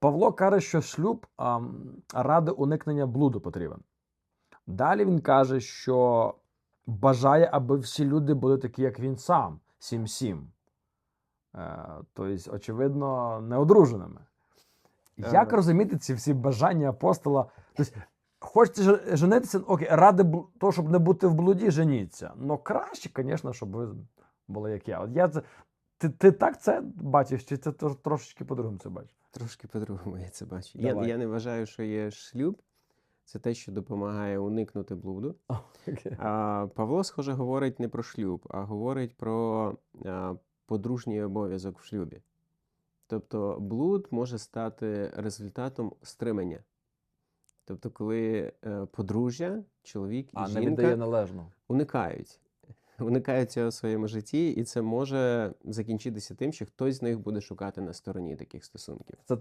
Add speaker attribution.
Speaker 1: Павло каже, що шлюб а, ради уникнення блуду потрібен. Далі він каже, що бажає, аби всі люди були такі, як він сам, сім-сім. Е, тобто, очевидно, неодруженими. Як
Speaker 2: Е.
Speaker 1: розуміти ці всі бажання апостола? Тобто, хочете женитися, окей, ради того, щоб не бути в блуді, женіться. Ну краще, звісно, щоб ви були як я. От я це, ти, ти так це бачиш, чи це трошечки по-другому це бачиш?
Speaker 2: Трошки по-другому я це бачу. Я,
Speaker 1: Давай.
Speaker 2: я не вважаю, що є шлюб. Це те, що допомагає уникнути блуду. А, Павло, схоже, говорить не про шлюб, а говорить про а, подружній обов'язок в шлюбі. Тобто блуд може стати результатом стримання. Тобто, коли е, подружжя, чоловік і
Speaker 1: А, не
Speaker 2: жінка
Speaker 1: віддає належно.
Speaker 2: уникають. Уникають цього в своєму житті, і це може закінчитися тим, що хтось з них буде шукати на стороні таких стосунків.
Speaker 1: Це